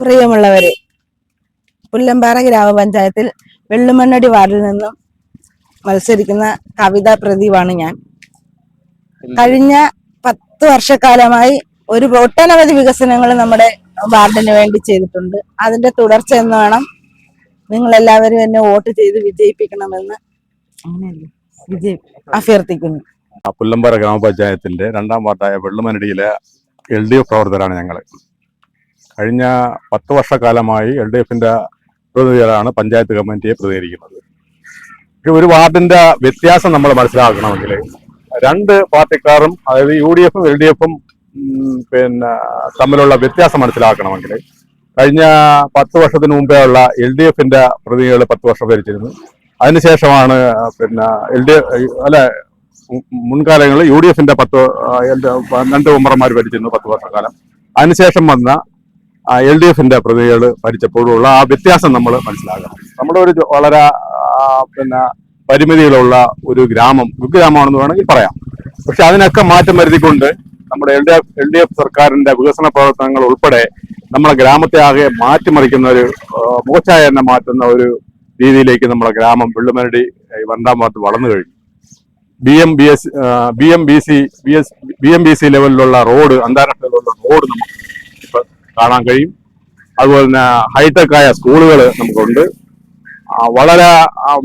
പ്രിയമുള്ളവരെ പുല്ലമ്പാറ ഗ്രാമപഞ്ചായത്തിൽ വെള്ളുമണ്ണടി വാർഡിൽ നിന്നും മത്സരിക്കുന്ന കവിത പ്രദീപാണ് ഞാൻ. കഴിഞ്ഞ പത്ത് വർഷക്കാലമായി ഒരു ഒട്ടനവധി വികസനങ്ങൾ നമ്മുടെ വാർഡിന് വേണ്ടി ചെയ്തിട്ടുണ്ട്. അതിന്റെ തുടർച്ച എന്ന് വേണം നിങ്ങൾ എല്ലാവരും എന്നെ വോട്ട് ചെയ്ത് വിജയിപ്പിക്കണമെന്ന് അങ്ങനെയല്ലേ? വിജയി അഭ്യർത്ഥിക്കുന്നു. പുല്ലമ്പാറ ഗ്രാമപഞ്ചായത്തിന്റെ രണ്ടാം വാർഡായ വെള്ളുമനടിയിലെ എൽ ഡി എഫ് പ്രവർത്തകരാണ് ഞങ്ങൾ കഴിഞ്ഞ പത്ത് വർഷക്കാലമായി എൽ ഡി എഫിന്റെ പ്രതിനിധികളാണ് പഞ്ചായത്ത് കമ്മിറ്റിയെ പ്രതികരിക്കുന്നത്. ഒരു വാർഡിന്റെ വ്യത്യാസം നമ്മൾ മനസ്സിലാക്കണമെങ്കിൽ രണ്ട് പാർട്ടിക്കാരും അതായത് യു ഡി എഫും എൽ ഡി എഫും പിന്നെ തമ്മിലുള്ള വ്യത്യാസം മനസ്സിലാക്കണമെങ്കിൽ കഴിഞ്ഞ പത്ത് വർഷത്തിന് മുമ്പേ ഉള്ള എൽ ഡി എഫിന്റെ പ്രതിനിധികൾ പത്ത് വർഷം ഭരിച്ചിരുന്നു. അതിനുശേഷമാണ് പിന്നെ എൽ ഡി അല്ല മുൻകാലങ്ങളിൽ യു ഡി എഫിന്റെ പത്ത് രണ്ട് മെമ്പർമാർ ഭരിച്ചിരുന്നു പത്ത് വർഷക്കാലം. അതിനുശേഷം വന്ന എൽ ഡി എഫിന്റെ പ്രതിനിധികൾ ഭരിച്ചപ്പോഴുള്ള ആ വ്യത്യാസം നമ്മൾ മനസ്സിലാക്കണം. നമ്മുടെ ഒരു വളരെ പിന്നെ പരിമിതികളുള്ള ഒരു ഗ്രാമം കുഗ്രാമമാണെന്ന് വേണമെങ്കിൽ പറയാം. പക്ഷെ അതിനൊക്കെ മാറ്റം വരുത്തിക്കൊണ്ട് നമ്മുടെ L D F L D F സർക്കാരിന്റെ വികസന പ്രവർത്തനങ്ങൾ ഉൾപ്പെടെ നമ്മുടെ ഗ്രാമത്തെ ആകെ മാറ്റിമറിക്കുന്ന ഒരു മുഖച്ഛായ തന്നെ മാറ്റുന്ന ഒരു രീതിയിലേക്ക് നമ്മുടെ ഗ്രാമം വെള്ളുമരടി രണ്ടാം വാർഡ് വളർന്നു കഴിഞ്ഞു. B M B S B M B C B S B M B C ലെവലിലുള്ള റോഡ് അന്താരാഷ്ട്ര ലെവലിലുള്ള റോഡ് നമുക്ക് കാണാൻ കഴിയും. അതുപോലെ തന്നെ ഹൈടെക് ആയ സ്കൂളുകൾ നമുക്കുണ്ട്. വളരെ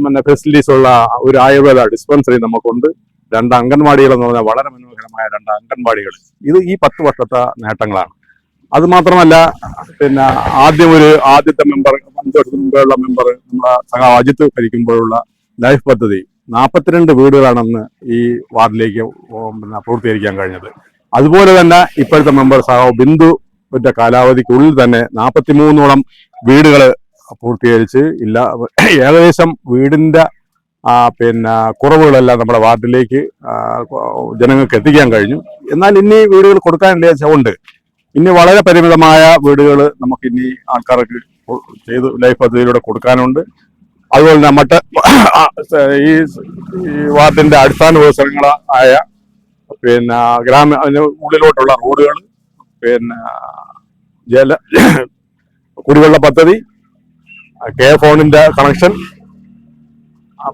പിന്നെ ഫെസിലിറ്റീസ് ഉള്ള ഒരു ആയുർവേദ ഡിസ്പെൻസറി നമുക്കുണ്ട്. രണ്ട് അംഗൻവാടികൾ എന്ന് പറഞ്ഞാൽ വളരെ മനോഹരമായ രണ്ട് അംഗൻവാടികൾ. ഇത് ഈ പത്ത് വർഷത്തെ നേട്ടങ്ങളാണ്. അത് മാത്രമല്ല പിന്നെ ആദ്യം ഒരു ആദ്യത്തെ മെമ്പർ അഞ്ച് വർഷത്തിന് മുമ്പെയുള്ള മെമ്പർ നമ്മുടെ സഹ അജിത്ത് ഭരിക്കുമ്പോഴുള്ള ലൈഫ് പദ്ധതി. നാൽപ്പത്തിരണ്ട് വീടുകളാണെന്ന് ഈ വാർഡിലേക്ക് പിന്നെ പൂർത്തീകരിക്കാൻ കഴിഞ്ഞത്. അതുപോലെ തന്നെ ഇപ്പോഴത്തെ മെമ്പർ സഹാവ് ബിന്ദുവിന്റെ കാലാവധിക്കുള്ളിൽ തന്നെ നാൽപ്പത്തിമൂന്നോളം വീടുകൾ പൂർത്തീകരിച്ച് ഇല്ല ഏകദേശം വീടിന്റെ പിന്നെ കുറവുകളെല്ലാം നമ്മുടെ വാർഡിലേക്ക് ജനങ്ങൾക്ക് എത്തിക്കാൻ കഴിഞ്ഞു. എന്നാൽ ഇനി വീടുകൾ കൊടുക്കാനുള്ള ഉണ്ട്. ഇനി വളരെ പരിമിതമായ വീടുകൾ നമുക്ക് ഇനി ആൾക്കാർക്ക് ചെയ്ത് ലൈഫ് പദ്ധതിയിലൂടെ കൊടുക്കാനുണ്ട്. അതുപോലെ തന്നെ മറ്റ് ഈ വാർഡിന്റെ അടിസ്ഥാന വികസനങ്ങളായ പിന്നെ ഗ്രാമ ഉള്ളിലോട്ടുള്ള റോഡുകൾ പിന്നെ ജല കുടിവെള്ള പദ്ധതി കെ ഫോണിന്റെ കണക്ഷൻ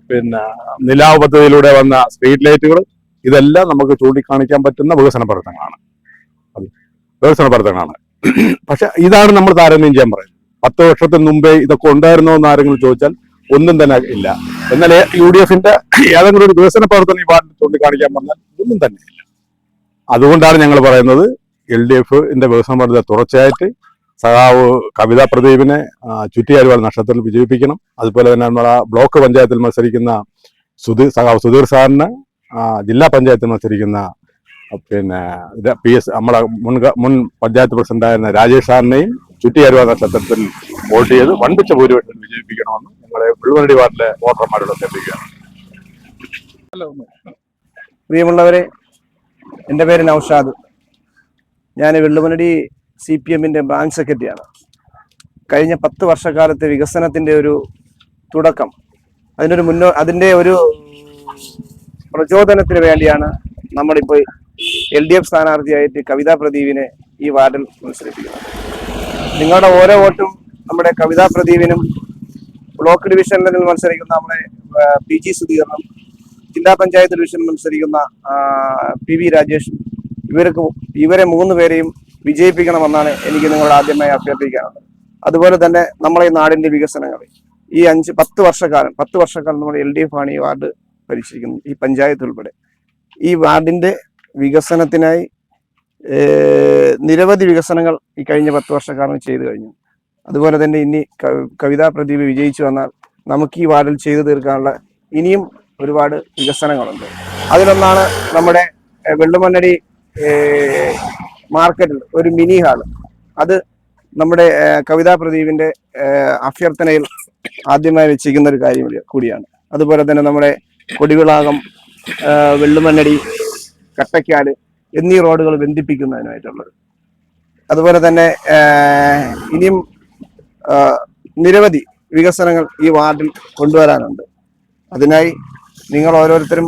പിന്നെ നിലാവ് പദ്ധതിയിലൂടെ വന്ന സ്ട്രീറ്റ് ലൈറ്റുകൾ ഇതെല്ലാം നമുക്ക് ചൂണ്ടിക്കാണിക്കാൻ പറ്റുന്ന വികസന പ്രവർത്തനങ്ങളാണ്. വികസന പ്രവർത്തനങ്ങളാണ്. പക്ഷെ ഇതാണ് നമ്മൾ താരതമ്യം ചെയ്യാൻ പറയുന്നത്. പത്ത് വർഷത്തിന് മുമ്പേ ഇതൊക്കെ ഉണ്ടായിരുന്നോ എന്ന് ആരെങ്കിലും ചോദിച്ചാൽ ഒന്നും തന്നെ ഇല്ല. എന്നാൽ യു ഡി എഫിന്റെ ഏതെങ്കിലും ഒരു വികസന പ്രവർത്തനം ഈ വാർഡിൽ ചൂണ്ടിക്കാണിക്കാൻ പറഞ്ഞാൽ ഒന്നും തന്നെ ഇല്ല. അതുകൊണ്ടാണ് ഞങ്ങൾ പറയുന്നത് എൽ ഡി എഫിന്റെ വികസന പദ്ധതി തുടർച്ചയായിട്ട് സഖാവ് കവിതാ പ്രദീപിനെ ചുറ്റിയാരുവാൾ നക്ഷത്രത്തിൽ വിജയിപ്പിക്കണം. അതുപോലെ തന്നെ നമ്മളെ ബ്ലോക്ക് പഞ്ചായത്തിൽ മത്സരിക്കുന്ന സുധീർ സഖാവ് സുധീർ സാറിന് ജില്ലാ പഞ്ചായത്തിൽ മത്സരിക്കുന്ന പിന്നെ പി എസ് നമ്മളെ മുൻ മുൻ പഞ്ചായത്ത് പ്രസിഡന്റായിരുന്ന രാജേഷ് സാറിനെയും ചുറ്റിയാരുവാൾ നക്ഷത്രത്തിൽ വോട്ട് ചെയ്ത് വൻപിച്ച ഭൂരിപക്ഷം വിജയിപ്പിക്കണമെന്ന് ഞങ്ങളെ ഉൾവനടി വാർഡിലെ വോട്ടർമാരോട് അഭ്യർത്ഥിക്കുകയാണ്. പ്രിയമുള്ളവരെ എന്റെ പേര് നൌഷാദ്. ഞാൻ വെള്ളുമനടി സി പി എമ്മിന്റെ ബ്രാഞ്ച് സെക്രട്ടറിയാണ് കഴിഞ്ഞ പത്ത് വർഷക്കാലത്തെ വികസനത്തിന്റെ ഒരു തുടക്കം. അതിനൊരു മുന്നോ അതിന്റെ ഒരു പ്രചോദനത്തിന് വേണ്ടിയാണ് നമ്മളിപ്പോൾ എൽ ഡി എഫ് സ്ഥാനാർത്ഥിയായിട്ട് കവിതാ പ്രദീപിനെ ഈ വാർഡിൽ മത്സരിപ്പിക്കുന്നത്. നിങ്ങളുടെ ഓരോ വോട്ടും നമ്മുടെ കവിതാ പ്രദീപിനും ബ്ലോക്ക് ഡിവിഷനിൽ മത്സരിക്കുന്ന നമ്മുടെ പി ജി സുധീറിനും ജില്ലാ പഞ്ചായത്ത് ഡിവിഷനിൽ മത്സരിക്കുന്ന പി വി രാജേഷ് ഇവർക്ക് ഇവരെ മൂന്ന് പേരെയും വിജയിപ്പിക്കണമെന്നാണ് എനിക്ക് നിങ്ങളോട് ആദ്യമായി അഭ്യർത്ഥിക്കാനുള്ളത്. അതുപോലെ തന്നെ നമ്മളെ ഈ നാടിന്റെ വികസനങ്ങൾ ഈ അഞ്ച് പത്ത് വർഷക്കാലം പത്ത് വർഷക്കാലം നമ്മൾ എൽ ഡി എഫ് ആണ് ഈ വാർഡ് ഭരിച്ചിരിക്കുന്നത് ഈ പഞ്ചായത്ത് ഉൾപ്പെടെ. ഈ വാർഡിന്റെ വികസനത്തിനായി നിരവധി വികസനങ്ങൾ ഈ കഴിഞ്ഞ പത്ത് വർഷക്കാലം ചെയ്തു കഴിഞ്ഞു. അതുപോലെ തന്നെ ഇനി കവിതാ പ്രദീപ് വിജയിച്ചു വന്നാൽ നമുക്ക് ഈ വാർഡിൽ ചെയ്തു തീർക്കാനുള്ള ഇനിയും ഒരുപാട് വികസനങ്ങളുണ്ട്. അതിലൊന്നാണ് നമ്മുടെ വെള്ളുമണ്ണടി മാർക്കറ്റിൽ ഒരു മിനി ഹാൾ അത് നമ്മുടെ കവിതാ പ്രദീപിന്റെ അഭ്യർത്ഥനയിൽ ആദ്യമായി വെച്ചിരിക്കുന്ന ഒരു കാര്യം കൂടിയാണ്. അതുപോലെ തന്നെ നമ്മുടെ കൊടിവിളാകം വെള്ളുമണ്ണടി കട്ടക്കാൽ എന്നീ റോഡുകൾ ബന്ധിപ്പിക്കുന്നതിനായിട്ടുള്ളത്. അതുപോലെ തന്നെ ഇനിയും നിരവധി വികസനങ്ങൾ ഈ വാർഡിൽ കൊണ്ടുവരാനുണ്ട്. അതിനായി നിങ്ങൾ ഓരോരുത്തരും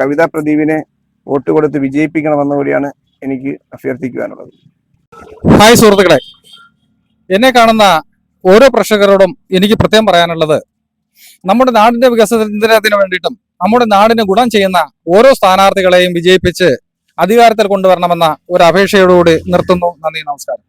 കവിതാ പ്രദീപിനെ വോട്ട് കൊടുത്ത് വിജയിപ്പിക്കണമെന്ന് കൂടിയാണ് എനിക്ക് അഭ്യർത്ഥിക്കുവാനുള്ളത്. ഹായ് സുഹൃത്തുക്കളെ. എന്നെ കാണുന്ന ഓരോ പ്രേക്ഷകരോടും എനിക്ക് പ്രത്യേകം പറയാനുള്ളത് നമ്മുടെ നാടിന്റെ വികസനത്തിന് വേണ്ടിയിട്ടും നമ്മുടെ നാടിന് ഗുണം ചെയ്യുന്ന ഓരോ സ്ഥാനാർത്ഥികളെയും വിജയിപ്പിച്ച് അധികാരത്തിൽ കൊണ്ടുവരണമെന്ന ഒരു അപേക്ഷയോടുകൂടി നിർത്തുന്നു. നന്ദി നമസ്കാരം.